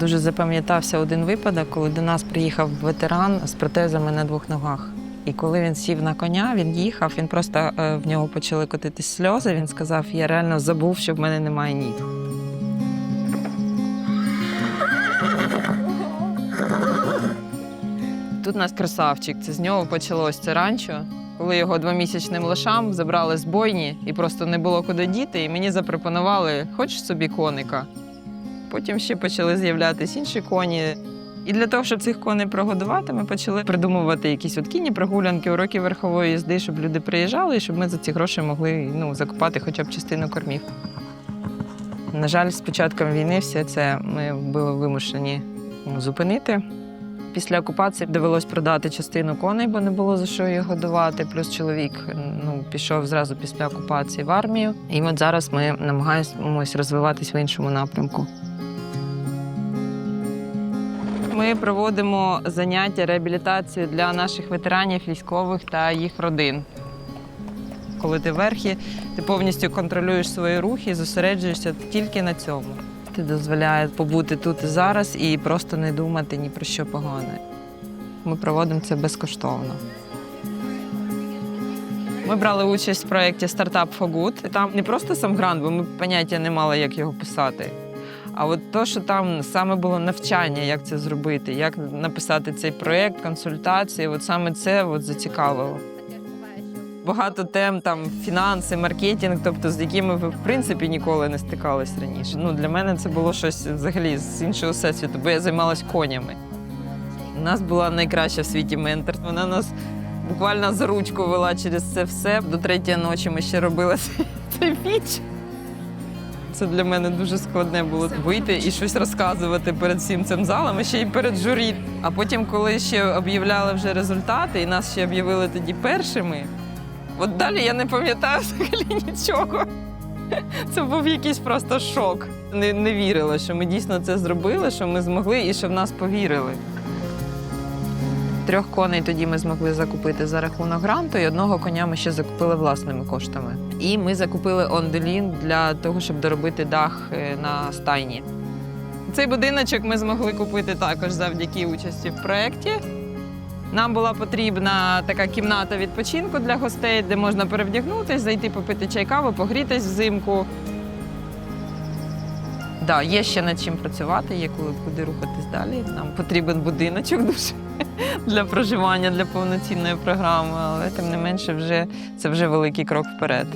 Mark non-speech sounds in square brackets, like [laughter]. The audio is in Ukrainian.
Дуже запам'ятався один випадок, коли до нас приїхав ветеран з протезами на двох ногах. І коли він сів на коня, він їхав, він просто е, в нього почали котитись сльози. Він сказав: Я реально забув, що в мене немає ніг. Тут у нас красавчик. Це з нього почалось це ранчо. Коли його двомісячним лошам забрали з бойні і просто не було куди діти, і мені запропонували, хочеш собі коника. Потім ще почали з'являтися інші коні. І для того, щоб цих коней прогодувати, ми почали придумувати якісь от кінні прогулянки, уроки верхової їзди, щоб люди приїжджали і щоб ми за ці гроші могли ну, закупати хоча б частину кормів. На жаль, з початком війни все це ми були вимушені ну, зупинити. Після окупації довелось продати частину коней, бо не було за що їх годувати. Плюс чоловік ну, пішов зразу після окупації в армію. І от зараз ми намагаємось розвиватись в іншому напрямку. Ми проводимо заняття реабілітації для наших ветеранів, військових та їх родин. Коли ти верхі, ти повністю контролюєш свої рухи і зосереджуєшся тільки на цьому. Ти дозволяє побути тут і зараз і просто не думати ні про що погане. Ми проводимо це безкоштовно. Ми брали участь в проєкті Good. І Там не просто сам грант, бо ми поняття не мали, як його писати. А от то, що там саме було навчання, як це зробити, як написати цей проєкт, консультації, от саме це от зацікавило. Багато тем там фінанси, маркетинг, тобто з якими ви в принципі ніколи не стикались раніше. Ну для мене це було щось взагалі з іншого всесвіту, бо я займалась конями. У нас була найкраща в світі ментор. Вона нас буквально за ручку вела через це все. До третьої ночі ми ще робили [laughs] цей- піч. Це для мене дуже складне було вийти і щось розказувати перед всім цим залом, і ще й перед журі. А потім, коли ще об'являли вже результати, і нас ще об'явили тоді першими. От далі я не пам'ятаю [laughs] взагалі нічого. Це був якийсь просто шок. Не, не вірила, що ми дійсно це зробили, що ми змогли і що в нас повірили. Трьох коней тоді ми змогли закупити за рахунок гранту, і одного коня ми ще закупили власними коштами. І ми закупили онделін для того, щоб доробити дах е, на стайні. Цей будиночок ми змогли купити також завдяки участі в проєкті. Нам була потрібна така кімната відпочинку для гостей, де можна перевдягнутися, зайти попити чай каву, погрітись взимку. Да, є ще над чим працювати, є куди рухатись далі. Нам потрібен будиночок дуже для проживання, для повноцінної програми, але тим не менше, вже це вже великий крок вперед.